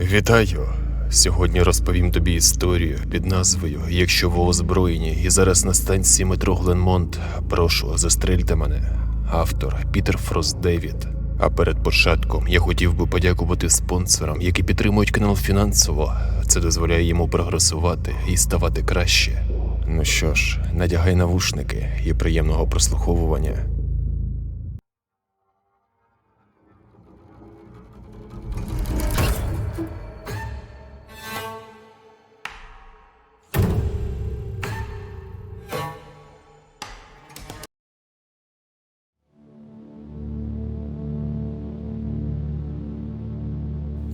Вітаю! Сьогодні розповім тобі історію під назвою Якщо ви озброєні і зараз на станції метро Гленмонт, прошу, застрельте мене. Автор Пітер Фрост Девід. А перед початком я хотів би подякувати спонсорам, які підтримують канал фінансово. Це дозволяє йому прогресувати і ставати краще. Ну що ж, надягай навушники і приємного прослуховування.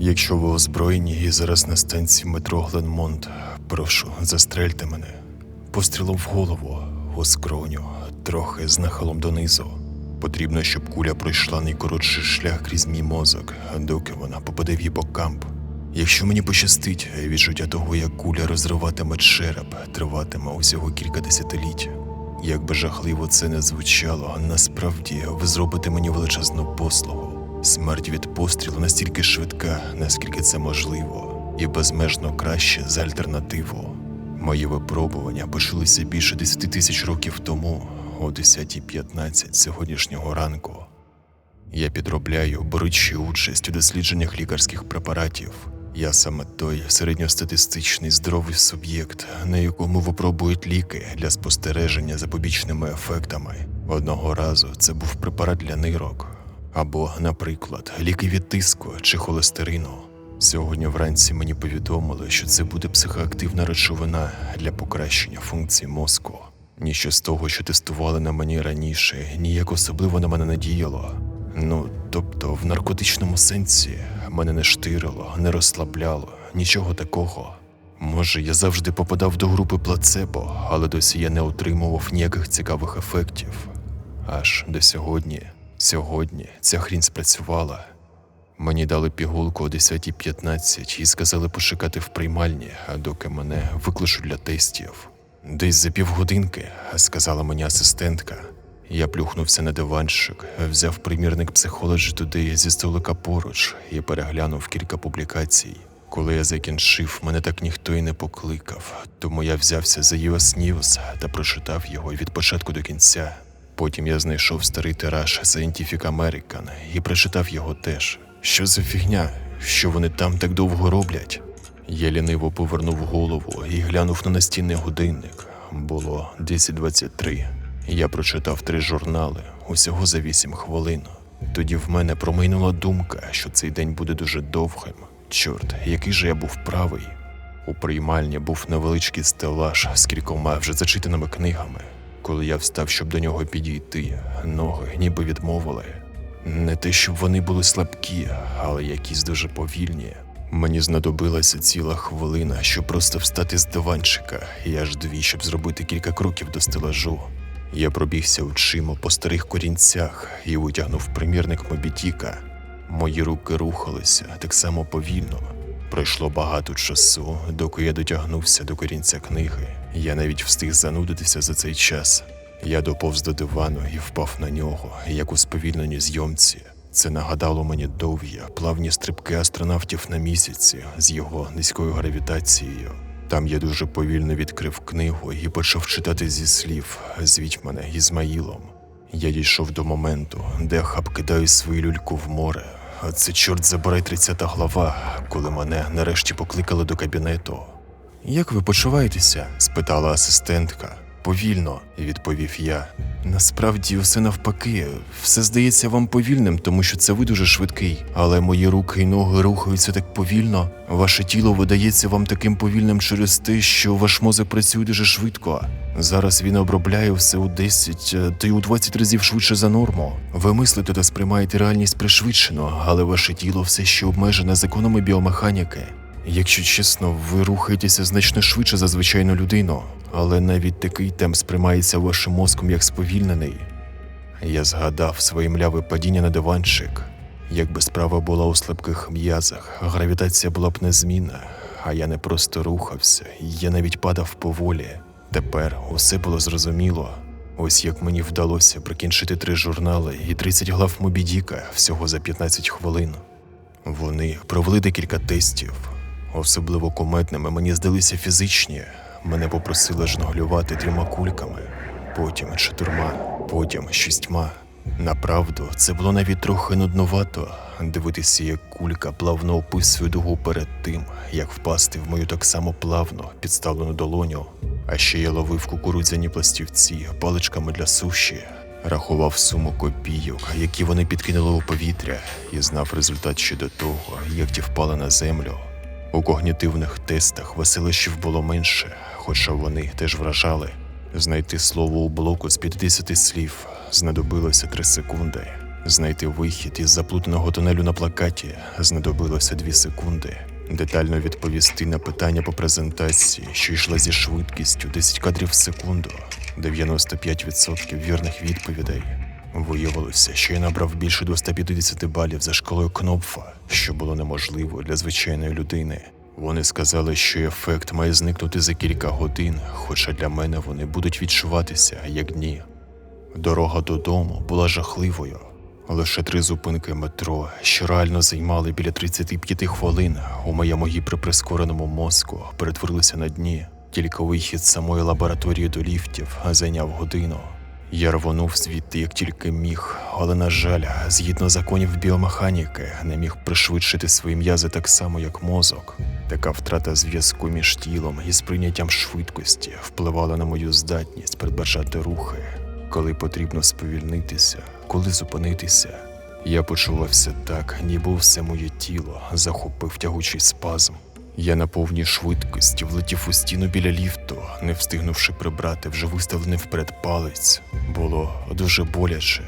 Якщо ви озброєні і зараз на станції метро Гленмонт, прошу, застрельте мене. Пострілом в голову, у скроню, трохи з нахилом донизу. Потрібно, щоб куля пройшла найкоротший шлях крізь мій мозок, доки вона попаде в гіпокамп. Якщо мені пощастить, відчуття того, як куля розриватиме череп, триватиме усього кілька десятиліть. Як би жахливо це не звучало, насправді ви зробите мені величезну послугу. Смерть від пострілу настільки швидка, наскільки це можливо, і безмежно краще за альтернативу. Мої випробування почалися більше 10 тисяч років тому, о 10.15 сьогоднішнього ранку. Я підробляю, беручи участь у дослідженнях лікарських препаратів. Я саме той середньостатистичний здоровий суб'єкт, на якому випробують ліки для спостереження за побічними ефектами. Одного разу це був препарат для нирок, або, наприклад, ліки від тиску чи холестерину. Сьогодні вранці мені повідомили, що це буде психоактивна речовина для покращення функцій мозку. Ніщо з того, що тестували на мені раніше, ніяк особливо на мене не діяло. Ну, тобто, в наркотичному сенсі мене не штирило, не розслабляло, нічого такого. Може, я завжди попадав до групи плацебо, але досі я не отримував ніяких цікавих ефектів. Аж до сьогодні. Сьогодні ця хрінь спрацювала. Мені дали пігулку о 10.15 і сказали почекати в приймальні, доки мене викличуть для тестів. Десь за півгодинки, сказала мені асистентка. Я плюхнувся на диванчик, взяв примірник психологі туди зі столика поруч і переглянув кілька публікацій. Коли я закінчив, мене так ніхто і не покликав, тому я взявся за US News та прочитав його від початку до кінця. Потім я знайшов старий тираж Scientific American і прочитав його теж. Що за фігня? Що вони там так довго роблять? Я ліниво повернув голову і глянув на настінний годинник. Було 10.23. Я прочитав три журнали усього за 8 хвилин. Тоді в мене промайнула думка, що цей день буде дуже довгим. Чорт, який же я був правий. У приймальні був невеличкий стелаж з кількома вже зачитаними книгами. Коли я встав, щоб до нього підійти, ноги ніби відмовили. Не те, щоб вони були слабкі, але якісь дуже повільні. Мені знадобилася ціла хвилина, щоб просто встати з диванчика, і аж дві, щоб зробити кілька кроків до стелажу. Я пробігся очима по старих корінцях і витягнув примірник Мобітіка. Мої руки рухалися так само повільно. Пройшло багато часу, доки я дотягнувся до корінця книги. Я навіть встиг занудитися за цей час. Я доповз до дивану і впав на нього, як у сповільненій зйомці. Це нагадало мені довгі, плавні стрибки астронавтів на місяці з його низькою гравітацією. Там я дуже повільно відкрив книгу і почав читати зі слів Звіть мене Ізмаїлом. Я дійшов до моменту, де хаб кидаю свою люльку в море. А це чорт забирай 30 глава, коли мене нарешті покликали до кабінету. Як ви почуваєтеся? спитала асистентка. Повільно, відповів я. Насправді, все навпаки, все здається вам повільним, тому що це ви дуже швидкий. Але мої руки і ноги рухаються так повільно. Ваше тіло видається вам таким повільним через те, що ваш мозок працює дуже швидко. Зараз він обробляє все у 10, е, та й у 20 разів швидше за норму. Ви мислите та сприймаєте реальність пришвидшено, але ваше тіло все ще обмежене законами біомеханіки. Якщо чесно, ви рухаєтеся значно швидше за звичайну людину, але навіть такий темп сприймається вашим мозком як сповільнений. Я згадав своє мляве падіння на диванчик. Якби справа була у слабких м'язах, гравітація була б незмінна, а я не просто рухався, я навіть падав поволі. Тепер усе було зрозуміло. Ось як мені вдалося прикінчити три журнали і 30 глав Мобідіка всього за 15 хвилин. Вони провели декілька тестів. Особливо куметними мені здалися фізичні. Мене попросили жонглювати трьома кульками, потім чотирма, потім шістьма. Направду, це було навіть трохи нудновато дивитися, як кулька плавно описує дугу перед тим, як впасти в мою так само плавно підставлену долоню. А ще я ловив кукурудзяні пластівці паличками для суші, рахував суму копійок, які вони підкинули у повітря, і знав результат ще до того, як ті впали на землю. У когнітивних тестах веселищів було менше, хоча вони теж вражали. Знайти слово у блоку з 50 слів знадобилося 3 секунди. Знайти вихід із заплутаного тунелю на плакаті знадобилося 2 секунди. Детально відповісти на питання по презентації, що йшла зі швидкістю 10 кадрів в секунду, 95% вірних відповідей. Виявилося, що я набрав більше 250 балів за школою Кнопфа, що було неможливо для звичайної людини. Вони сказали, що ефект має зникнути за кілька годин, хоча для мене вони будуть відчуватися як дні. Дорога додому була жахливою. Лише три зупинки метро, що реально займали біля 35 хвилин у моєму гіперприскореному мозку, перетворилися на дні. Тільки вихід з самої лабораторії до ліфтів зайняв годину. Я рвонув звідти як тільки міг, але, на жаль, згідно законів біомеханіки, не міг пришвидшити свої м'язи так само, як мозок. Така втрата зв'язку між тілом і сприйняттям швидкості впливала на мою здатність передбачати рухи, коли потрібно сповільнитися, коли зупинитися. Я почувався так, ніби все моє тіло захопив тягучий спазм. Я на повній швидкості влетів у стіну біля ліфту, не встигнувши прибрати вже виставлений вперед палець. Було дуже боляче,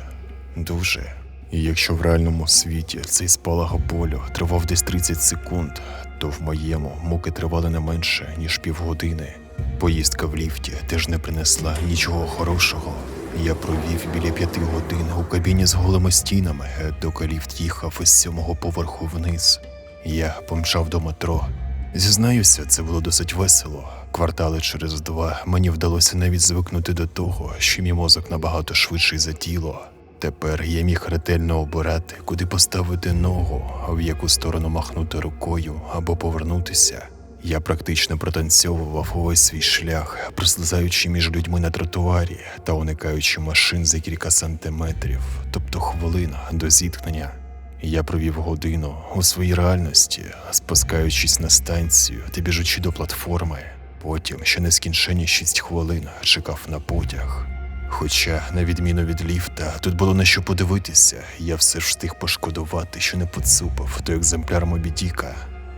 дуже. І якщо в реальному світі цей спалах болю тривав десь 30 секунд, то в моєму муки тривали не менше, ніж півгодини. Поїздка в ліфті теж не принесла нічого хорошого. Я провів біля п'яти годин у кабіні з голими стінами, доки ліфт їхав із сьомого поверху вниз. Я помчав до метро. Зізнаюся, це було досить весело. Квартали через два мені вдалося навіть звикнути до того, що мій мозок набагато швидший за тіло. Тепер я міг ретельно обирати, куди поставити ногу, в яку сторону махнути рукою або повернутися. Я практично протанцьовував увесь свій шлях, прослизаючи між людьми на тротуарі та уникаючи машин за кілька сантиметрів, тобто хвилина до зіткнення. Я провів годину у своїй реальності, спускаючись на станцію та біжучи до платформи. Потім ще нескінчені шість хвилин чекав на потяг. Хоча, на відміну від ліфта, тут було на що подивитися, я все ж встиг пошкодувати, що не поцупив той екземпляр Мобідіка.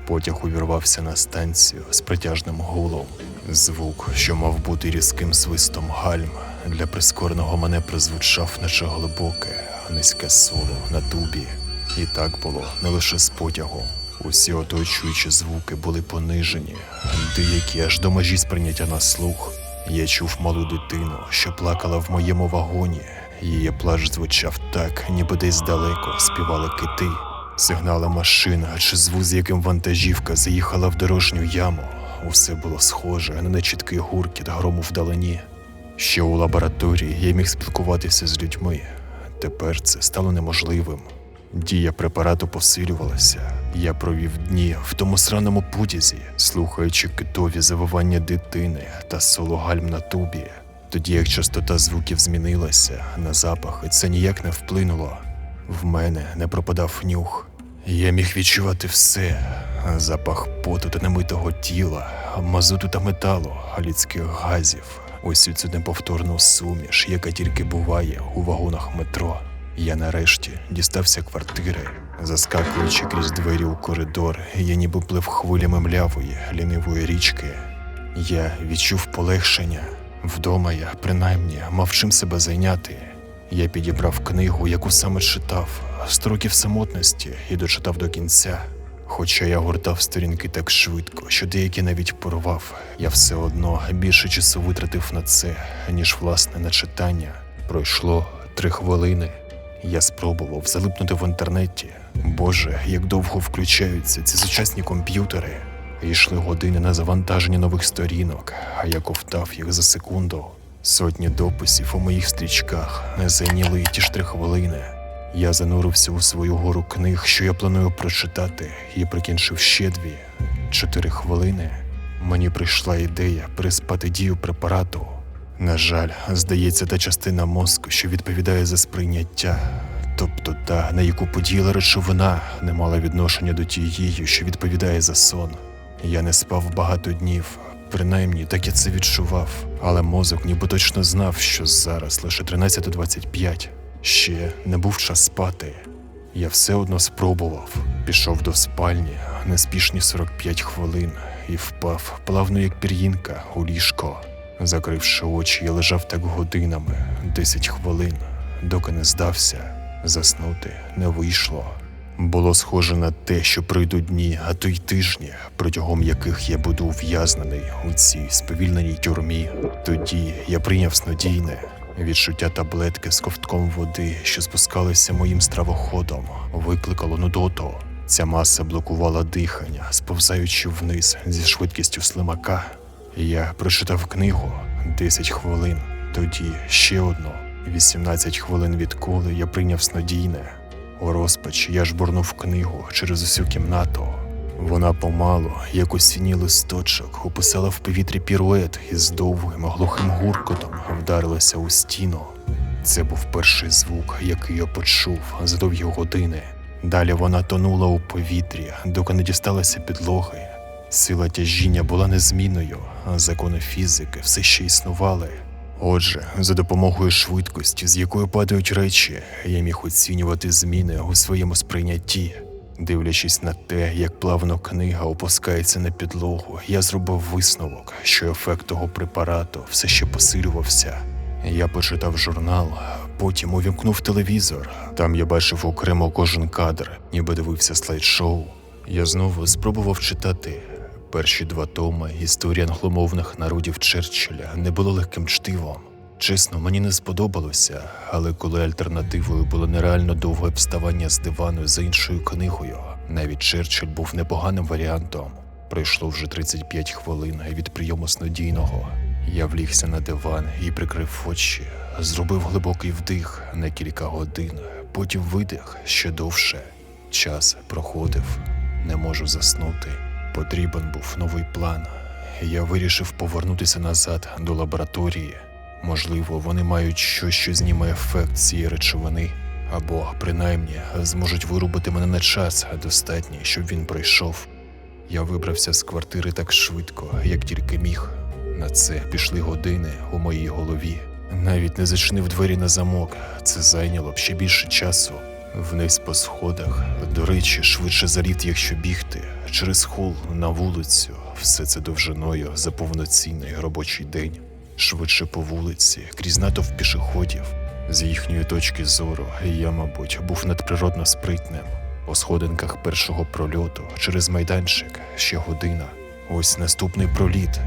Потяг увірвався на станцію з протяжним гулом. Звук, що мав бути різким свистом гальм, для прискореного мене прозвучав, наче глибоке, низьке соло на тубі. І так було не лише з потягом. Усі оточуючі звуки були понижені, деякі аж до межі сприйняття на слух. Я чув малу дитину, що плакала в моєму вагоні. Її плач звучав так, ніби десь далеко співали кити. Сигнали машин, чи звук, з яким вантажівка заїхала в дорожню яму. Усе було схоже на нечіткий гуркіт грому вдалині. Ще у лабораторії я міг спілкуватися з людьми. Тепер це стало неможливим. Дія препарату посилювалася. Я провів дні в тому сраному потязі, слухаючи китові завивання дитини та соло гальм на тубі. Тоді як частота звуків змінилася на запах, і це ніяк не вплинуло. В мене не пропадав нюх. Я міг відчувати все: запах поту та немитого тіла, мазуту та металу, людських газів, усю цю неповторну суміш, яка тільки буває у вагонах метро. Я нарешті дістався квартири, заскакуючи крізь двері у коридор, я ніби плив хвилями млявої, лінивої річки. Я відчув полегшення. Вдома я, принаймні, мав чим себе зайняти. Я підібрав книгу, яку саме читав, строків самотності і дочитав до кінця. Хоча я гортав сторінки так швидко, що деякі навіть порвав, я все одно більше часу витратив на це, ніж власне на читання. Пройшло три хвилини. Я спробував залипнути в інтернеті. Боже, як довго включаються ці сучасні комп'ютери. Йшли години на завантаження нових сторінок, а я ковтав їх за секунду. Сотні дописів у моїх стрічках не зайняли ті ж три хвилини. Я занурився у свою гору книг, що я планую прочитати, і прикінчив ще дві чотири хвилини. Мені прийшла ідея переспати дію препарату. На жаль, здається, та частина мозку, що відповідає за сприйняття, тобто та, на яку подіяла речовина, не мала відношення до тієї, що відповідає за сон. Я не спав багато днів, принаймні так я це відчував, але мозок ніби точно знав, що зараз лише 13.25. Ще не був час спати. Я все одно спробував. Пішов до спальні, неспішні 45 хвилин, і впав, плавно як пір'їнка, у ліжко. Закривши очі, я лежав так годинами, 10 хвилин, доки не здався. Заснути не вийшло. Було схоже на те, що пройдуть дні, а то й тижні, протягом яких я буду ув'язнений у цій сповільненій тюрмі. Тоді я прийняв снодійне відчуття таблетки з ковтком води, що спускалися моїм стравоходом, викликало нудоту. Ця маса блокувала дихання, сповзаючи вниз зі швидкістю слимака. Я прочитав книгу 10 хвилин, тоді ще одну. 18 хвилин відколи я прийняв снодійне. У розпачі я жбурнув книгу через усю кімнату. Вона помалу, як осінній листочок, описала в повітрі пірует і з довгим глухим гуркотом вдарилася у стіну. Це був перший звук, який я почув за довгі години. Далі вона тонула у повітрі, доки не дісталася підлоги. Сила тяжіння була незмінною, а закони фізики все ще існували. Отже, за допомогою швидкості, з якою падають речі, я міг оцінювати зміни у своєму сприйнятті. Дивлячись на те, як плавно книга опускається на підлогу, я зробив висновок, що ефект того препарату все ще посилювався. Я почитав журнал, потім увімкнув телевізор. Там я бачив окремо кожен кадр, ніби дивився слайд-шоу. Я знову спробував читати. Перші два томи історії англомовних народів Черчилля не було легким чтивом. Чесно, мені не сподобалося, але коли альтернативою було нереально довге вставання з дивану за іншою книгою, навіть Черчилль був непоганим варіантом. Пройшло вже 35 хвилин від прийому снодійного. Я влігся на диван і прикрив очі, зробив глибокий вдих на кілька годин, потім видих ще довше. Час проходив, не можу заснути. Потрібен був новий план. Я вирішив повернутися назад до лабораторії. Можливо, вони мають щось, що зніме ефект цієї речовини, або, принаймні, зможуть вирубити мене на час, достатній, щоб він пройшов. Я вибрався з квартири так швидко, як тільки міг. На це пішли години у моїй голові. Навіть не зачинив двері на замок. Це зайняло б ще більше часу. Вниз по сходах, до речі, швидше за ліфт, якщо бігти, через хол на вулицю, все це довжиною за повноцінний робочий день. Швидше по вулиці, крізь натовп пішоходів. З їхньої точки зору, я, мабуть, був надприродно спритним. По сходинках першого прольоту через майданчик ще година. Ось наступний проліт,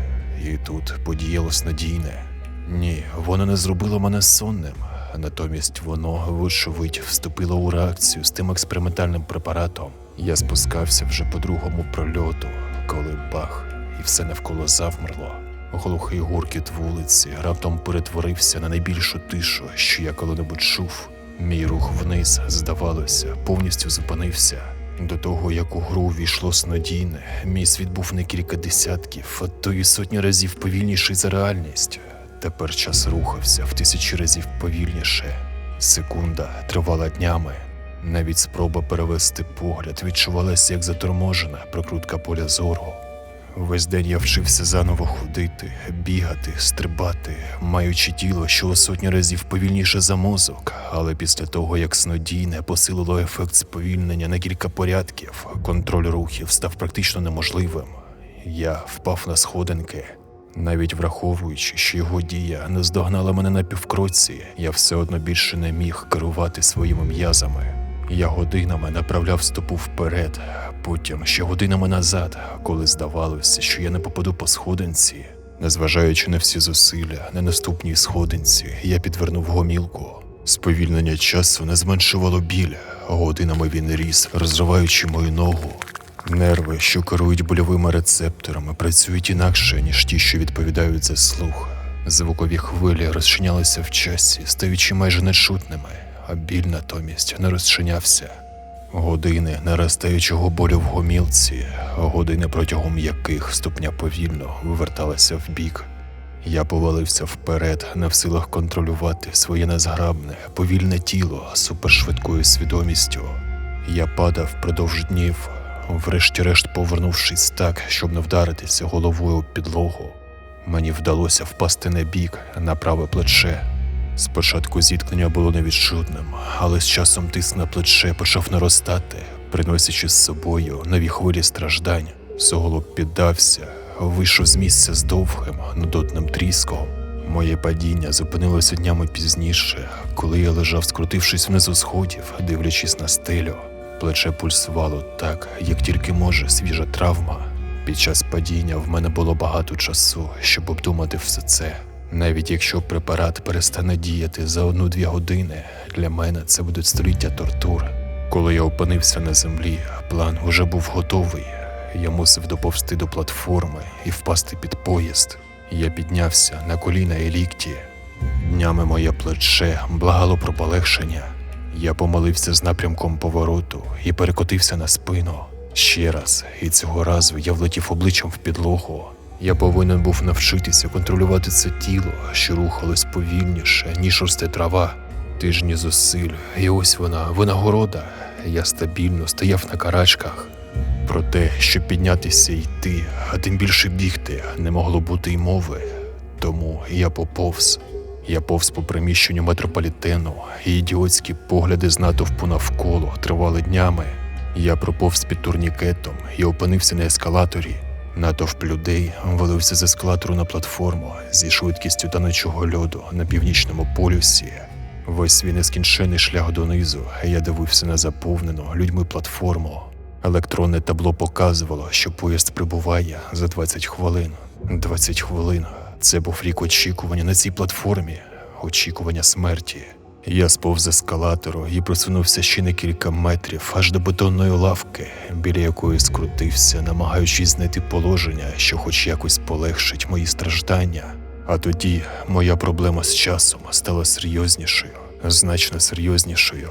і тут подіяло снадійне. Ні, воно не зробило мене сонним, натомість воно, вочевидь, вступило у реакцію з тим експериментальним препаратом. Я спускався вже по другому прольоту, коли бах, і все навколо завмерло. Глухий гуркіт вулиці раптом перетворився на найбільшу тишу, що я коли-небудь чув. Мій рух вниз, здавалося, повністю зупинився. До того, як у гру увійшло снодійне, мій світ був не кілька десятків, а то й сотні разів повільніший за реальність. Тепер час рухався в тисячі разів повільніше. Секунда тривала днями. Навіть спроба перевести погляд відчувалася як заторможена прокрутка поля зору. Весь день я вчився заново ходити, бігати, стрибати, маючи тіло, що у сотні разів повільніше за мозок. Але після того, як снодійне посилило ефект сповільнення на кілька порядків, контроль рухів став практично неможливим. Я впав на сходинки. Навіть враховуючи, що його дія не здогнала мене на півкроці, я все одно більше не міг керувати своїми м'язами. Я годинами направляв стопу вперед, потім ще годинами назад, коли здавалося, що я не попаду по сходинці. Незважаючи на всі зусилля, на наступній сходинці я підвернув гомілку. Сповільнення часу не зменшувало біль, годинами він ріс, розриваючи мою ногу. Нерви, що керують больовими рецепторами, працюють інакше, ніж ті, що відповідають за слух. Звукові хвилі розчинялися в часі, стаючи майже нечутними. А біль натомість не розчинявся. Години наростаючого болю в гомілці, години протягом яких ступня повільно виверталася вбік. Я повалився вперед, не в силах контролювати своє незграбне, повільне тіло супершвидкою свідомістю. Я падав впродовж днів, врешті-решт повернувшись так, щоб не вдаритися головою об підлогу. Мені вдалося впасти на бік, на праве плече. Спочатку зіткнення було невідчутним, але з часом тиск на плече почав наростати, приносячи з собою нові хвилі страждань. Суглоб піддався, вийшов з місця з довгим, нудотним тріском. Моє падіння зупинилося днями пізніше, коли я лежав, скрутившись внизу сходів, дивлячись на стелю. Плече пульсувало так, як тільки може свіжа травма. Під час падіння в мене було багато часу, щоб обдумати все це. Навіть якщо препарат перестане діяти за одну-дві години, для мене це будуть століття тортур. Коли я опинився на землі, план уже був готовий. Я мусив доповзти до платформи і впасти під поїзд. Я піднявся на коліна і лікті. Днями моє плече благало про полегшення. Я помолився з напрямком повороту і перекотився на спину. Ще раз, і цього разу я влетів обличчям в підлогу. Я повинен був навчитися контролювати це тіло, що рухалось повільніше, ніж росте трава. Тижні зусиль, і ось вона, винагорода. Я стабільно стояв на карачках. Про те, щоб піднятися і йти, а тим більше бігти, не могло бути й мови. Тому я поповз. Я повз по приміщенню метрополітену, і ідіотські погляди з натовпу навколо тривали днями. Я проповз під турнікетом і опинився на ескалаторі. Натовп людей валився з ескалатору на платформу зі швидкістю танучого льоду на північному полюсі. Весь свій нескінчений шлях донизу я дивився на заповнену людьми платформу. Електронне табло показувало, що поїзд прибуває за 20 хвилин. 20 хвилин. Це був рік очікування на цій платформі, очікування смерті. Я сповз ескалатору і просунувся ще на кілька метрів аж до бетонної лавки, біля якої скрутився, намагаючись знайти положення, що хоч якось полегшить мої страждання. А тоді моя проблема з часом стала серйознішою, значно серйознішою.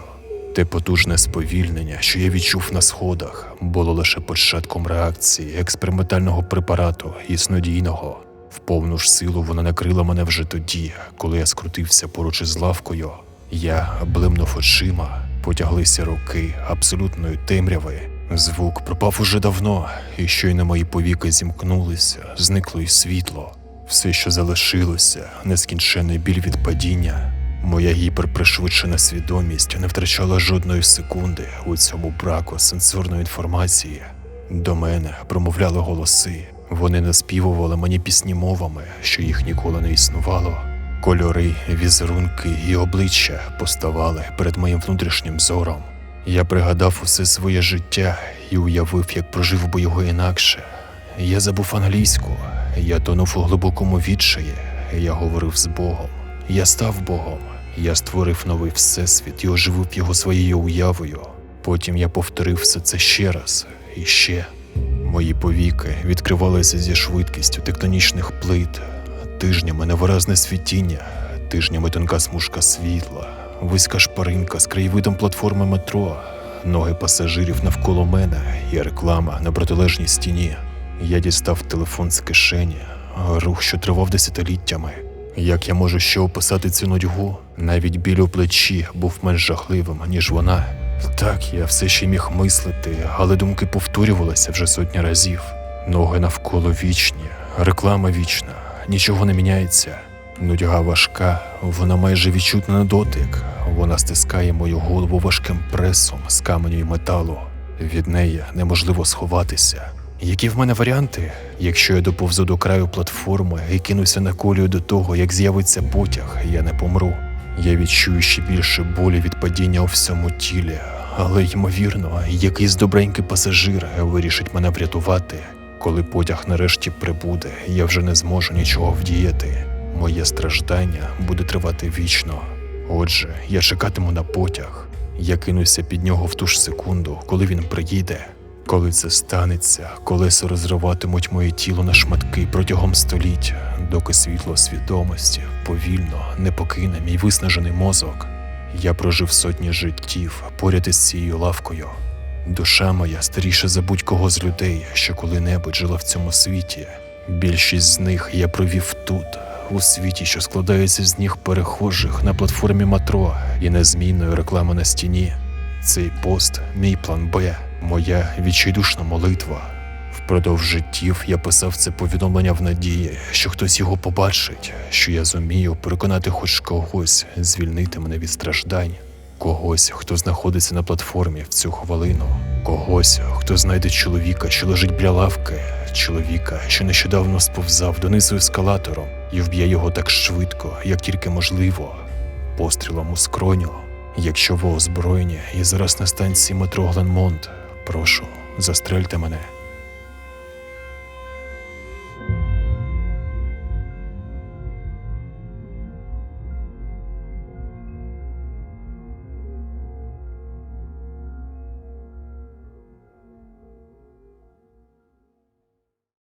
Те потужне сповільнення, що я відчув на сходах, було лише початком реакції експериментального препарату і снодійного. В повну ж силу вона накрила мене вже тоді, коли я скрутився поруч із лавкою. Я блимнув очима, потяглися руки абсолютної темряви. Звук пропав уже давно, і щойно мої повіки зімкнулися, зникло й світло. Все, що залишилося, нескінчений біль від падіння. Моя гіперпришвидшена свідомість не втрачала жодної секунди у цьому браку сенсорної інформації. До мене промовляли голоси. Вони наспівували мені пісні мовами, що їх ніколи не існувало. Кольори, візерунки і обличчя поставали перед моїм внутрішнім зором. Я пригадав усе своє життя і уявив, як прожив би його інакше. Я забув англійську, я тонув у глибокому відчаї, я говорив з Богом. Я став Богом, я створив новий всесвіт і оживив його своєю уявою. Потім я повторив все це ще раз і ще. Мої повіки відкривалися зі швидкістю тектонічних плит, тижнями невиразне світіння, тижнями тонка смужка світла, вузька шпаринка з краєвидом платформи метро, ноги пасажирів навколо мене і реклама на протилежній стіні. Я дістав телефон з кишені, рух, що тривав десятиліттями. Як я можу ще описати цю нудьгу? Навіть біль у плечі був менш жахливим, ніж вона. Так, я все ще міг мислити, але думки повторювалися вже сотні разів. Ноги навколо вічні, реклама вічна, нічого не міняється. Нудьга важка, вона майже відчутна на дотик. Вона стискає мою голову важким пресом з каменю і металу. Від неї неможливо сховатися. Які в мене варіанти, якщо я доповзу до краю платформи і кинуся на колію до того, як з'явиться потяг, я не помру. Я відчую ще більше болі від падіння у всьому тілі, але ймовірно, якийсь добренький пасажир вирішить мене врятувати. Коли потяг нарешті прибуде, я вже не зможу нічого вдіяти. Моє страждання буде тривати вічно. Отже, я чекатиму на потяг. Я кинуся під нього в ту ж секунду, коли він приїде. Коли це станеться, колеса розриватимуть моє тіло на шматки протягом століть, доки світло свідомості повільно не покине мій виснажений мозок. Я прожив сотні життів поряд із цією лавкою. Душа моя старіша за будь-кого з людей, що коли-небудь жила в цьому світі. Більшість з них я провів тут, у світі, що складається з ніг перехожих на платформі метро і незмінної реклами на стіні. Цей пост мій план Б, моя відчайдушна молитва. Впродовж життів я писав це повідомлення в надії, що хтось його побачить, що я зумію переконати хоч когось звільнити мене від страждань, когось, хто знаходиться на платформі в цю хвилину, когось, хто знайде чоловіка, що лежить біля лавки, чоловіка, що нещодавно сповзав донизу ескалатором і вб'є його так швидко, як тільки можливо, пострілом у скроню. Якщо ви озброєні і зараз на станції метро Гленмонт, прошу, застрельте мене.